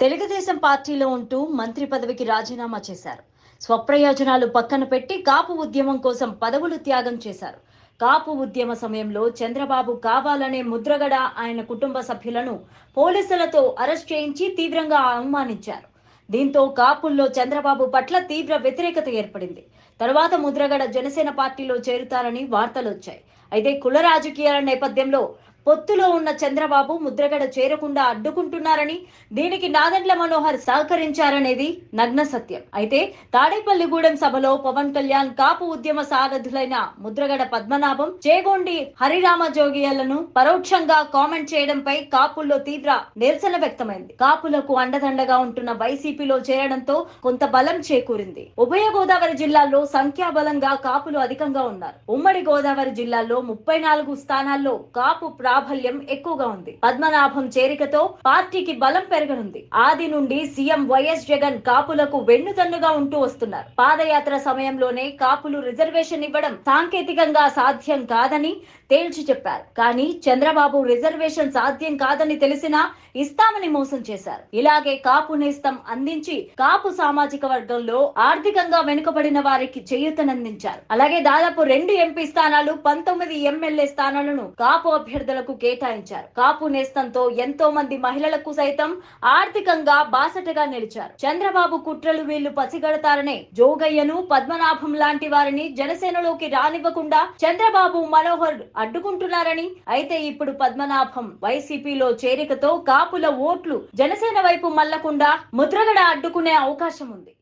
తెలుగుదేశం పార్టీలో ఉంటూ మంత్రి పదవికి రాజీనామా చేశారు. స్వప్రయోజనాలు పక్కన పెట్టి కాపు ఉద్యమం కోసం పదవులు త్యాగం చేశారు. కాపు ఉద్యమ సమయంలో చంద్రబాబు కావాలనే ముద్రగడ ఆయన కుటుంబ సభ్యులను పోలీసులతో అరెస్ట్ చేయించి తీవ్రంగా అవమానించారు. దీంతో కాపుల్లో చంద్రబాబు పట్ల తీవ్ర వ్యతిరేకత ఏర్పడింది. తరువాత ముద్రగడ జనసేన పార్టీలో చేరుతారని వార్తలు వచ్చాయి. అయితే కుల రాజకీయాల నేపథ్యంలో పొత్తులో ఉన్న చంద్రబాబు ముద్రగడ చేరకుండా అడ్డుకుంటున్నారని దీనికి నాదెండ్ల మనోహర్ సహకరించారనేది నగ్న సత్యం. అయితే తాడేపల్లిగూడెం సభలో పవన్ కళ్యాణ్ కాపు ఉద్యమ సారథులైన ముద్రగడ పద్మనాభం చేగొండి హరిరామ జోగియలను పరోక్షంగా కామెంట్ చేయడంపై కాపుల్లో తీవ్ర నిరసన వ్యక్తమైంది. కాపులకు అండదండగా ఉంటున్న వైసీపీలో చేరడంతో కొంత బలం చేకూరింది. ఉభయ గోదావరి జిల్లాల్లో సంఖ్యాబలంగా కాపులు అధికంగా ఉన్నారు. ఉమ్మడి గోదావరి జిల్లాలో ముప్పై నాలుగు స్థానాల్లో కాపు ప్రా ప్రాబల్యం ఎక్కువగా ఉంది. పద్మనాభం చేరికతో పార్టీకి బలం పెరగనుంది. ఆది నుండి సీఎం వైఎస్ జగన్ కాపులకు వెన్నుదన్నుగా ఉంటూ వస్తున్నారు. పాదయాత్ర సమయంలోనే కాపులు రిజర్వేషన్ ఇవ్వడం సాంకేతికంగా సాధ్యం కాదని తేల్చి చెప్పారు. కానీ చంద్రబాబు రిజర్వేషన్ సాధ్యం కాదని తెలిసినా ఇస్తామని మోసం చేశారు. ఇలాగే కాపు నేస్తం అందించి కాపు సామాజిక వర్గంలో ఆర్థికంగా వెనుకబడిన వారికి చేయూతనందించారు. అలాగే దాదాపు రెండు ఎంపీ స్థానాలు పంతొమ్మిది ఎమ్మెల్యే స్థానాలను కాపు అభ్యర్థులకు కేటాయించారు. కాపు నేస్తంతో ఎంతో మంది మహిళలకు సైతం ఆర్థికంగా బాసటగా నిలిచారు. చంద్రబాబు కుట్రలు వీళ్ళు పసిగడతారనే జోగయ్యను పద్మనాభం లాంటి వారిని జనసేనలోకి రానివ్వకుండా చంద్రబాబు మనోహర్ అడ్డుకుంటున్నారని అయితే ఇప్పుడు పద్మనాభం వైసీపీలో చేరికతో కాపుల ఓట్లు జనసేన వైపు మల్లకుండా ముద్రగడ అడ్డుకునే అవకాశం ఉంది.